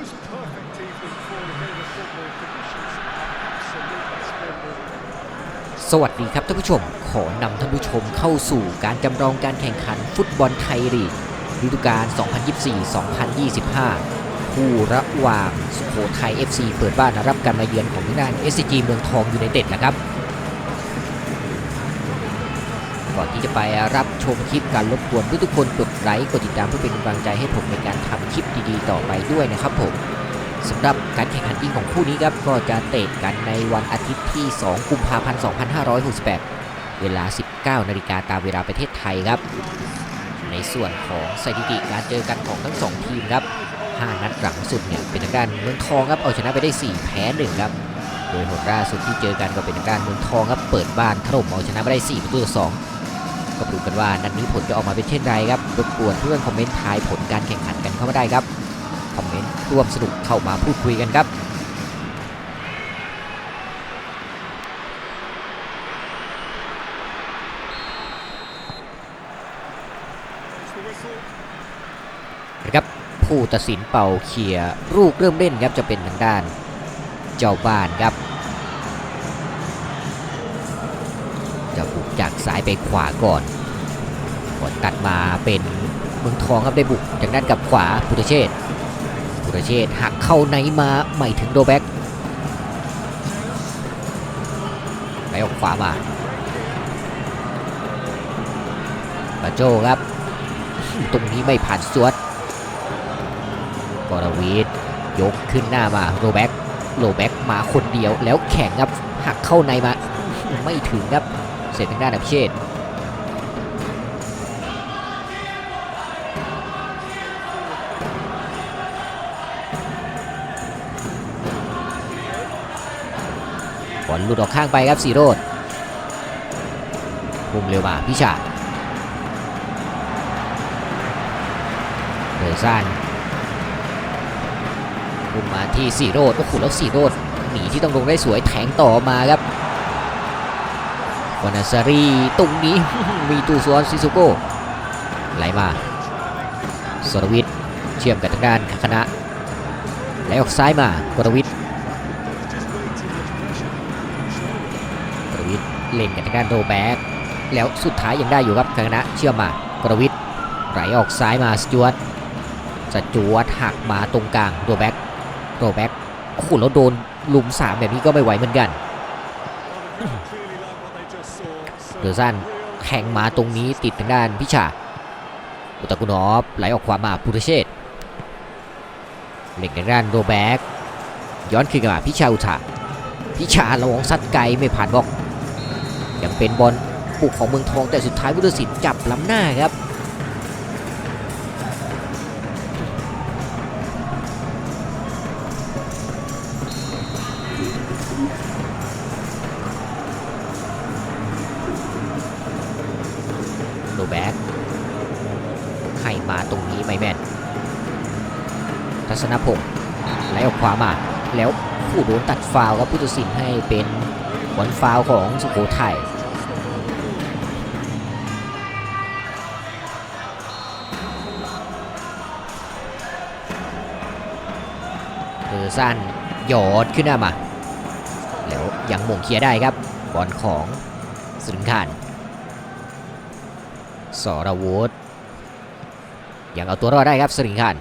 Most perfect evening for the game of football. Conditions absolutely splendid. สวัสดีครับท่านผู้ชม ขอนำท่านผู้ชมเข้าสู่การจำลองการแข่งขันฟุตบอลไทยลีกฤดูกาล 2024-2025 คู่ระหว่างสุโขทัย FC เปิดบ้านรับการมาเยือนของทางด้าน SCG เมืองทองยูไนเต็ดนะครับ ก่อนที่จะไปรับชมคลิปการรบกวนทุกคนกดไลค์กดติดตามเพื่อเป็นกำลังใจให้ผมในการทำคลิปดีๆ ต่อไปด้วยนะครับผมสำหรับการแข่งขันจริงของคู่นี้ครับก็จะเตะกันในวันอาทิตย์ที่ 2 กุมภาพันธ์ 2568 เวลา 19 นาฬิกาตามเวลาประเทศไทยครับ ในส่วนของสถิติการเจอกันของทั้ง 2 ทีมครับ 5 นัดหลังสุดเนี่ยเป็นทางด้านเมืองทองครับเอาชนะไปได้ 4 แพ้ 1 ครับ โดยหดล่าสุดที่เจอกันก็เป็นทางด้านเมืองทองครับเปิดบ้านถล่มเอาชนะไปได้ 4 ประตูต่อ2 ก็ดูกันว่านัดนี้ผลจะออกมาเป็นเช่นไรครับรบกวนเพื่อนคอมเมนต์ทายผลการแข่งขันกันเข้ามาได้ครับคอมเมนต์ร่วมสนุกเข้ามาพูดคุยกันครับนะครับผู้ตัดสินเป่าเคลียร์ลูกเริ่มเล่นครับจะเป็นทางด้าน เจ้าบ้านครับ ซ้ายไปขวาก่อนก่อนตัดมาเป็นเมืองทองครับได้บุกจากด้านกับขวาพุทธเชษฐ์พุทธเชษหักเข้าในมาไม่ถึงโดแบ็กไหลออกขวามาปาโจครับ ตรงนี้ไม่ผ่านสวดกรวีดยกขึ้นหน้ามาโรแบ็กโรแบ็กมาคนเดียวแล้วแข่งครับหักเข้าในมาไม่ถึงครับ ร็จทางด้านอภิเชษบอลหลุดออกข้างไปครับสีโรดพุ่มเร็วมาพิชาเดอร์ซันพุ่งมาที่สีโรดโอ้โหแล้วสีโรดหนีที่ต้องลงได้สวยแทงต่อมาครับ วานาซารีตรงนี้มีตูซอนซิซุโก้ไหลมาสรวิทย์เชื่อมกับทางด้านคณะไหลออกซ้ายมากรวิทย์กรวิทย์เล่นกับทางด้านโรแบกแล้วสุดท้ายยังได้อยู่ครับคณะเชื่อมมากรวิทย์ไหลออกซ้ายมาสจวตสจวตหักมาตรงกลางโรแบกโรแบ็กโอ้โหแล้วโดนลุมสามแบบนี้ก็ไม่ไหวเหมือนกัน เดอร์ซันแข่งมาตรงนี้ติดทางด้านพิชาอุตากุนอฟไหลออกขวามาพุทธเชษฐ์เล่นทางด้านโรแบกย้อนคืนกลับมาพิชาอุทาพิชาระวงซัดไกลไม่ผ่านบล็อกยังเป็นบอลปลุกของเมืองทองแต่สุดท้ายวุฒิสินจับล้ำหน้าครับ ทัศนพงศ์ไหลออกขวามา แล้วผู้โดนตัดฟาวครับผู้ตัดสินให้เป็นบอลฟาวของสุโขทัยเออสั้นหยอดขึ้นหน้ามา แล้วยังมงเคลียร์ได้ครับบอลของสุนคานสรวุฒิยังเอาตัวรอดได้ครับสริงคาน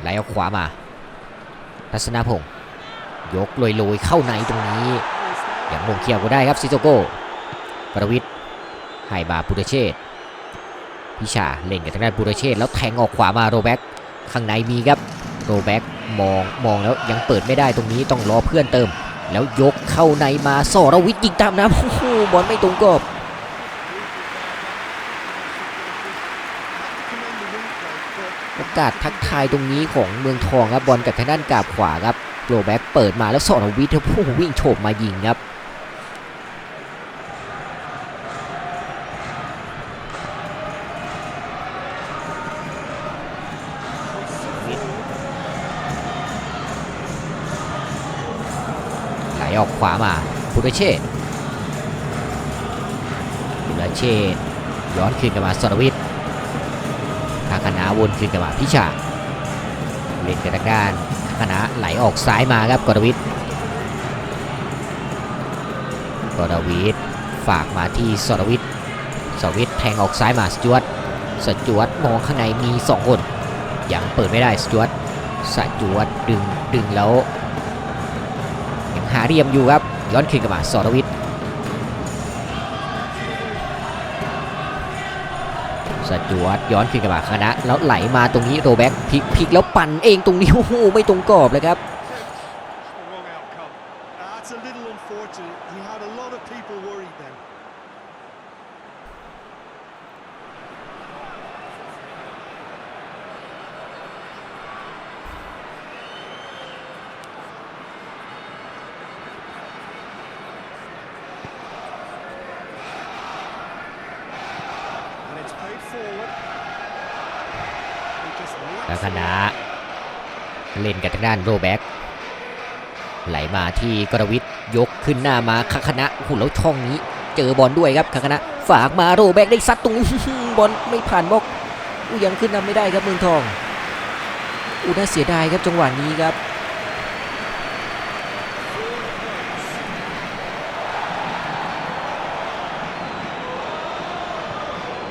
ไหลเอาขวามาทัศนพงศ์ยกลอยๆเข้าในตรงนี้อยังมงเคียวก็ได้ครับซิโซโก้ประวิทย์ให้บาปุรเชษพิชาเล่นกับทางด้านปุรเชษแล้วแทงออกขวามาโรแบ็กข้างในมีครับโรแบ็กมองมองแล้วยังเปิดไม่ได้ตรงนี้ต้องรอเพื่อนเติม แล้วยกเข้าในมาสอรวิทย์ยิงตามน้ำโอ้โหบอลไม่ตรงกรอบ โอกาสทักทายตรงนี้ของเมืองทองครับบอลกับทางด้านกาบขวาครับโรแบ็กเปิดมาแล้วสอนวิทย์ครับโอ้วิ่งโฉบมายิงครับไหลออกขวามาพุทธเชษพุทธเชษย้อนคืนกลับมาสรวิทย์ วนคืนกลับมาพิชาเล่นกันทางด้านคณะไหลออกซ้ายมาครับกรวิทย์กรวิทย์ฝากมาที่สรวิทย์สรวิทย์แทงออกซ้ายมาสจวตสจวตมองข้างในมี 2 คน ยังเปิดไม่ได้สจวตสจวตดึงดึงแล้วยังหาเหลี่ยมอยู่ครับย้อนคืนกลับมาสรวิทย์ สจวตย้อนคืนกลับมาคณะแล้วไหลมาตรงนี้โรแบ็กพลิกพลิกแล้วปั่นเองตรงนี้โอ้โหไม่ตรงกรอบเลยครับ แล้วคณะเล่นกันทางด้านโรแบ็กไหลมาที่กรวิทยกขึ้นหน้ามาคคณะโอ้โหแล้วช่องนี้ เจอบอลด้วยครับคคณะฝากมาโรแบ็กได้ซัดตรงนี้บอลไม่ผ่านบล็อกอู้ยังขึ้นนำไม่ได้ครับเมืองทองอู้น่าเสียดายครับจังหวะนี้ครับ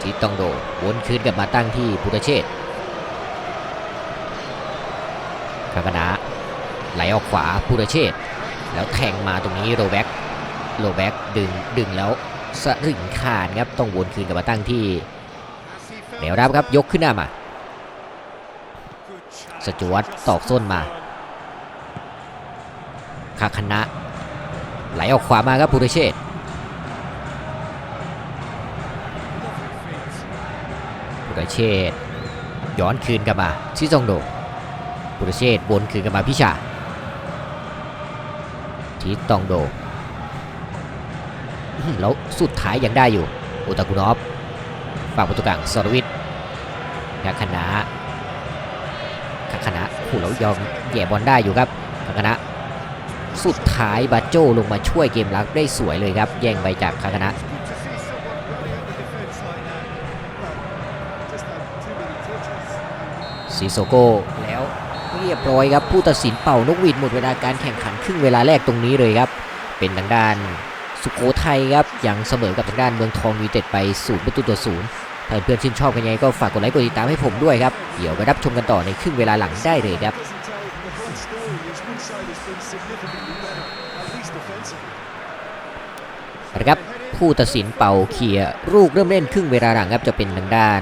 ทิต้องโดวนคืนกลับมาตั้งที่พุทธเชษ กากนาไหลออกขวาพุทธเชษ์แล้วแทงมาตรงนี้โรแบ็กโรแบ็กดึงดึงแล้วสะรึงคานครับต้องวนคืนกลับมาตั้งที่ Has he found แนวรับครับยกขึ้นหน้ามาสจวตตอกส้นมาคาคณะ ไหลออกขวามาครับพุทธเชษฐ์ Lovely feet. พุทธเชษ์ย้อนคืนกลับมาชิซองโด พุทธเชษฐ์วนคืนกลับมาพิชาทิตองโดอื้อหือแล้วสุดท้ายยังได้อยู่อุตากุนอฟฝากประตูกลางสรวิทย์ยาคณะคาคณะโอ้โหแล้วยอมแย่บอลได้อยู่ครับคาคณะสุดท้ายบาโจลงมาช่วยเกมรักได้สวยเลยครับ แย่งไปจากคาคณะ To see someone running at the defence like that, well, just had too many touches. ซีโซโก้แล้ว เรียบร้อยครับผู้ตัดสินเป่านกหวีดหมดเวลาการแข่งขันครึ่งเวลาแรกตรงนี้เลยครับ เป็นทางด้านสุโขทัยครับยังเสมอกับทางด้านเมืองทองยูเต็ดไปศูนย์ประตูต่อศูนย์ถ้าเพื่อนชื่นชอบกันยังไงก็ฝากกดไลค์กดติดตามให้ผมด้วยครับ เดี๋ยวไปรับชมกันต่อในครึ่งเวลาหลังได้เลยครับ นะครับผู้ตัดสินเป่าเคลียร์ลูกเริ่มเล่นครึ่งเวลาหลังครับจะเป็นทางด้าน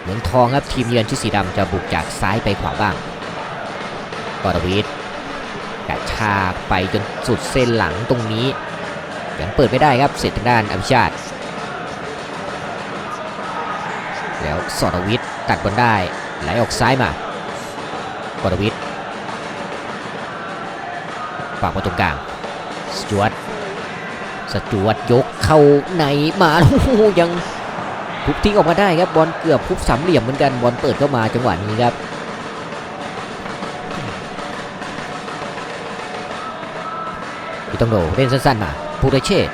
เหมืองทองครับทีมเยือนชุดสีดำจะบุกจากซ้ายไปขวาบ้างกอรวิทย์กระชากไปจนสุดเส้นหลังตรงนี้ยังเปิดไม่ได้ครับเสร็จทางด้านอภิชาติ แล้วสรวิทย์ตัดบอลได้ไหลออกซ้ายมากรวิทย์ฝากมาตรงกลางสจวตสจวตยกเข้าในมาโอ้ยัง ทุบทิ้งออกมาได้ครับบอลเกือบทุบสามเหลี่ยมเหมือนกันบอลเปิดเข้ามาจังหวะนี้ครับพี่ต้องโดเล่นสั้นๆมาภูริเชษ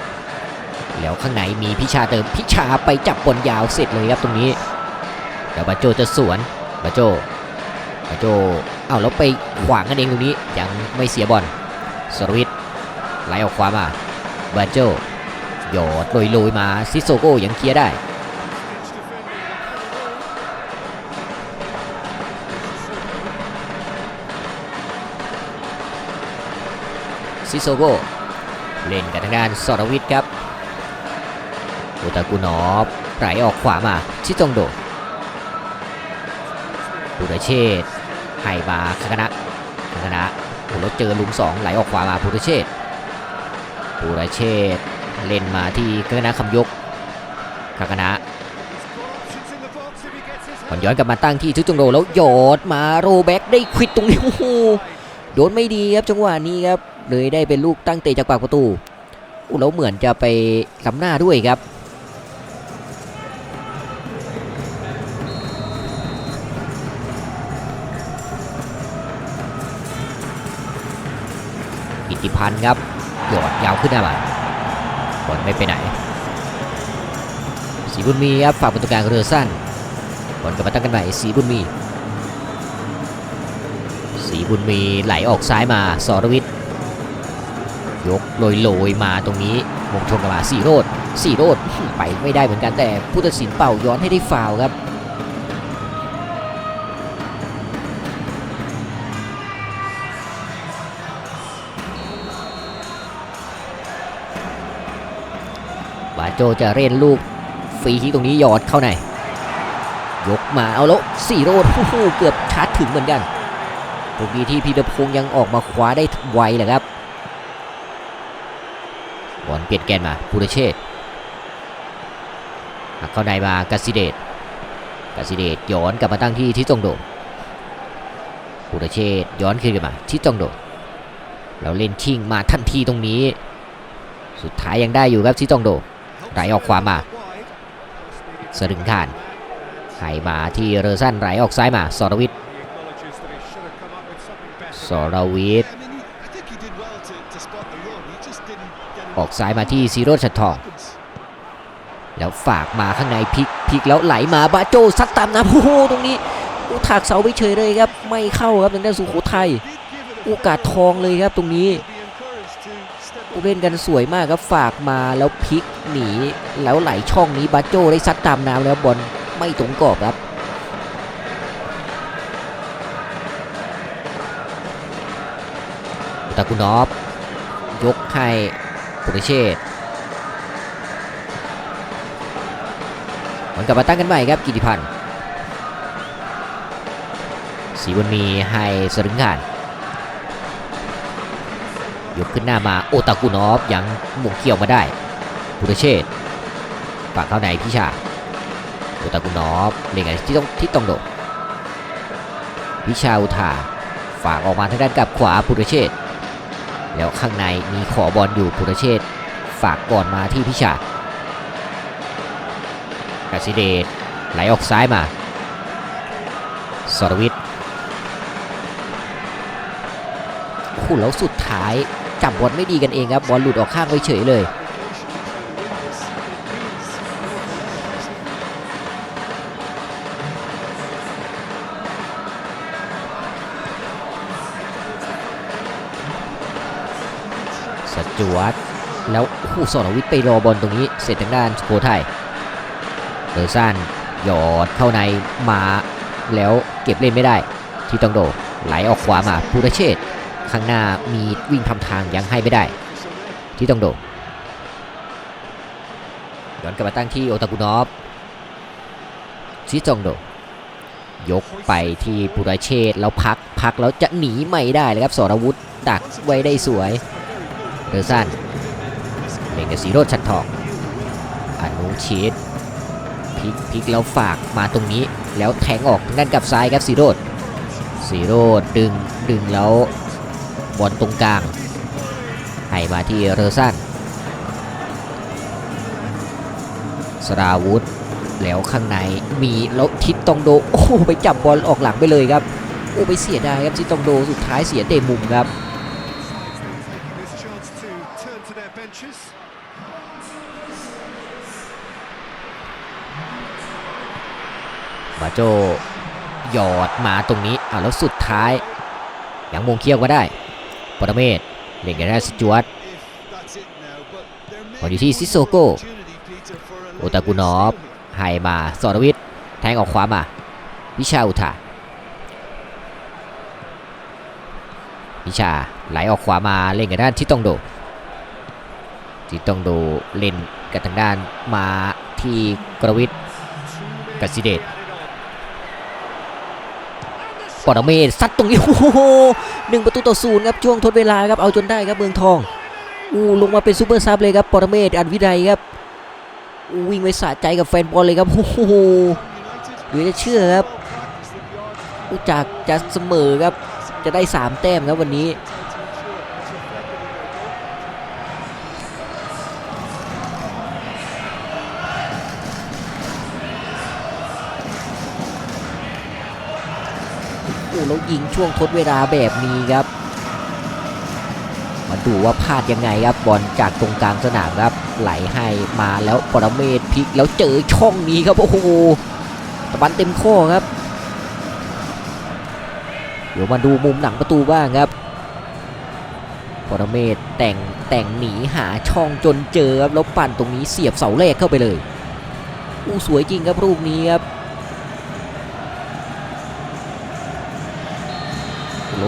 แล้วข้างในมีพิชาเติมพิชาไปจับบอลยาวเสร็จเลยครับตรงนี้เดี๋ยวบาโจจะสวนบาโจบาโจเอ้าแล้วไปขวางกันเองตรงนี้ยังไม่เสียบอลสรวิทไหลออกขวามาบาโจโยดลอยๆมาซิโซโก้ยังเคลียร์ได้ ซิโซโกเล่นกันทางด้านสรวิทย์ครับโอตากุนอฟไหลออกขวามา ชิจงโดปุรเชษฐ์ให้มาคาคณะคาคณะโอ้แล้วเจอลุมสองไหลออกขวามาปุรเชษ์ปุรเชษ์เล่นมาที่คาคณะคำยกคาคณะก่อนย้อนกลับมาตั้งที่ชิจงโดแล้วโยดมาโรแบ็กได้ควิดตรงนี้โอ้โหโดนไม่ดีครับจังหวะนี้ครับ เลยได้เป็นลูกตั้งเตะจากปากประตูอู้แล้วเหมือนจะไปล้ำหน้าด้วยครับ อิทธิพันธ์ครับหยอดยาวขึ้นหน้ามาบอลไม่ไปไหนสีบุญมีครับฝากประตูกลางเรือสั้นบอลกลับมาตั้งกันใหม่สีบุญมี สีบุญมีไหลออกซ้ายมาสรวิทย์ ยกโรยโรยๆมาตรงนี้มงชงกลับมาสี่โรดสี่โรดไปไม่ได้เหมือนกันแต่ผู้ตัดสินเป่าย้อนให้ได้ฟาวครับบาโจจะเล่นลูกฟรีที่ตรงนี้หยอดเข้าในยกมาเอาแล้วสี่โรดเกือบชาร์จถึงเหมือนกันตรงนี้ที่พีรพงษ์ยังออกมาคว้าได้ไวแหละครับ อลเปลี่ยนแกนมาปุรเชษฐ์หักเข้าในมากาซิเดตกาซิเดตย้อนกลับมาตั้งที่ทิจงโดปุรเชษ์ย้อนคืนกลับมาทิจงโดเราเล่นชิงมาทันทีตรงนี้ สุดท้ายยังได้อยู่ครับทิจงโดไหลออกขวามา สรึงขานให้มาที่เรซันไหลออกซ้ายมาสรวิทย์สรวิท I ออกซ้ายมาที่ซีโรดชัดทองแล้วฝากมาข้างในพลิกพลิกแล้วไหลมาบาโจซัดตามน้ำโอ้โหตรงนี้อุถากเสาไปเฉยเลยครับ ไม่เข้าครับทางด้านสุโขทัยโอกาสทองเลยครับตรงนี้เล่นกันสวยมากครับฝากมาแล้วพลิกหนีแล้วไหลช่องนี้บาโจได้ซัดตามน้ำแล้วบอลไม่ตรงกรอบครับตากุนอฟยกให้ ปุริเชษมันกลับมาตั้งกันใหม่ครับกิติพันธ์สีบุญมีให้สรึงงานยกขึ้นหน้ามาโอตากุนอฟยังหมุงเกี่ยวมาได้ปุริเชษฝากเข้าในพิชาโอตากุนอฟเล่นกันที่ต้องที่ต้องโดดพิชาอุทาฝากออกมาทางด้านกับขวาปุริเชษ แล้วข้างในมีขอบอลอยู่ปุรเชษ์ฝากก่อนมาที่พิชากาซิเดตไหลออกซ้ายมาสรวิทย์โอ้โหแล้วสุดท้ายจับบอลไม่ดีกันเองครับบอลหลุดออกข้างไปเฉยเลย จวตแล้วโอ้โหสรวิทย์ไปรอบอลตรงนี้เสร็จทางด้านสุโขทัยเดอร์ซันหยอดเข้าในมาแล้วเก็บเล่นไม่ได้ที่ต้องโดไหลออกขวามาภูรเชษข้างหน้ามีวิ่งทำทางยังให้ไม่ได้ ที่ต้องโดย้อนกลับมาตั้งที่โอตากุนอฟชิจองโด ยกไปที่ปุรเชษแล้วพักพักแล้วจะหนีไม่ได้เลยครับสรวุฒิดักไว้ได้สวย เดอร์ซันเล่นกับสีโรดชัดทองอนุชิตพลิกพลิกแล้วฝากมาตรงนี้แล้วแทงออกทางด้านกับซ้ายครับสีโรดสีโรดดึงดึงแล้วบอลตรงกลาง ให้มาที่เรอร์ซันสราวุธแล้วข้างในมีแล้วทิศตองโดโอ้ไปจับบอลออกหลังไปเลยครับโอ้ไปเสียดายครับทิศตองโดสุดท้ายเสียเตะมุมครับ โจหยอดมาตรงนี้อ่าแล้วสุดท้ายยังมงเคี้ยวก็ได้ปรเมศเล่นกันได้สจวต If that's it now, but there may บอลอยู่ที่ซิโซโกโอตากุนอฟให้มาสรวิทย์แทงออกขวามาวิชาอุทาวิชาไหลออกขวามาเล่นกับด้านทิศตองโดทิศตองโดเล่นกับทางด้านมาที่กรวิทย์กสิเดช ปรเมศซัดตรงนี้โอ้โหหนึ่งประตูต่อศูนย์ครับช่วงทดเวลาครับเอาจนได้ครับเมืองทองอู้ลงมาเป็นซูเปอร์ซับเลยครับปรเมศอันวิไดครับวิ่งไปสะใจกับแฟนบอลเลยครับโอ้โหเหลือจะเชื่อครับอุจากจะเสมอครับจะได้ 3 แต้มครับวันนี้ แล้วยิงช่วงทดเวลาแบบนี้ครับ มาดูว่าพลาดยังไงครับบอลจากตรงกลางสนามครับ ไหลให้มาแล้วปรเมศพลิกแล้วเจอช่องนี้ครับโอ้โหตะบันเต็มข้อครับ เดี๋ยวมาดูมุมหนังประตูบ้างครับปรเมศแต่งแต่งหนีหาช่องจนเจอครับแล้วปั่นตรงนี้เสียบเสาแรกเข้าไปเลยอู้สวยจริงครับรูปนี้ครับ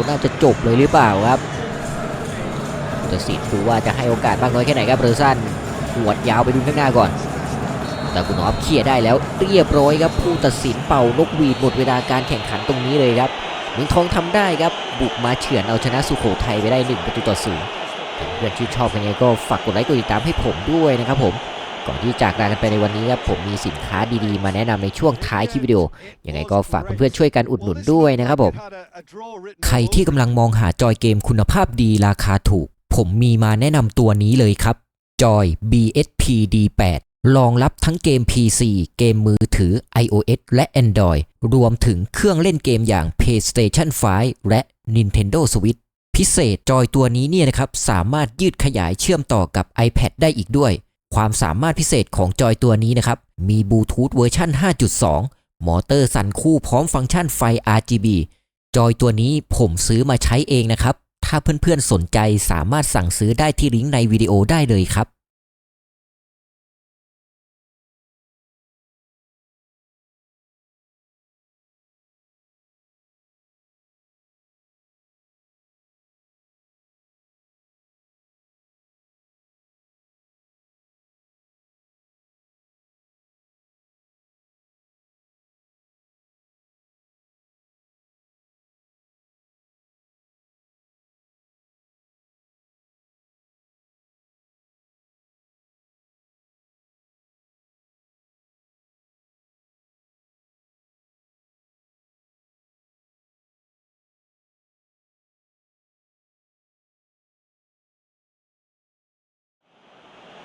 น่าจะจบเลยหรือเปล่าครับแต่สิทธิ์ดูว่าจะให้โอกาสบ้างน้อยแค่ไหนครับเรอร์สันหวดยาวไปดูข้างหน้าก่อน แต่คุณนอฟเคลียร์ได้แล้วเรียบร้อยครับผู้ตัดสินเป่านกหวีดหมดเวลาการแข่งขันตรงนี้เลยครับเมืองทองทำได้ครับบุกมาเฉือนเอาชนะสุโขทัยไปได้1ประตูต่อศูนย์เพื่อนที่ชอบยังไงก็ฝากกดไลค์กดติดตามให้ผมด้วยนะครับผม ก่อนที่จากลากันไปในวันนี้ครับผมมีสินค้าดีๆ มาแนะนำในช่วงท้ายคลิปวิดีโอ ยังไงก็ฝากเพื่อนๆช่วยกันอุดหนุนด้วยนะครับผม ใครที่กำลังมองหาจอยเกมคุณภาพดีราคาถูก ผมมีมาแนะนำตัวนี้เลยครับ จอย BSP D8 รองรับทั้งเกม PC เกมมือถือ iOS และ Android รวมถึงเครื่องเล่นเกมอย่าง PlayStation 5 และ Nintendo Switch พิเศษจอยตัวนี้เนี่ยนะครับ สามารถยืดขยายเชื่อมต่อกับ iPad ได้อีกด้วย ความสามารถพิเศษของจอยตัวนี้นะครับ มีบลูทูธเวอร์ชัน5.2 มอเตอร์สั่นคู่พร้อมฟังก์ชันไฟ RGB จอยตัวนี้ผมซื้อมาใช้เองนะครับ ถ้าเพื่อนๆสนใจสามารถสั่งซื้อได้ที่ลิงก์ในวิดีโอได้เลยครับ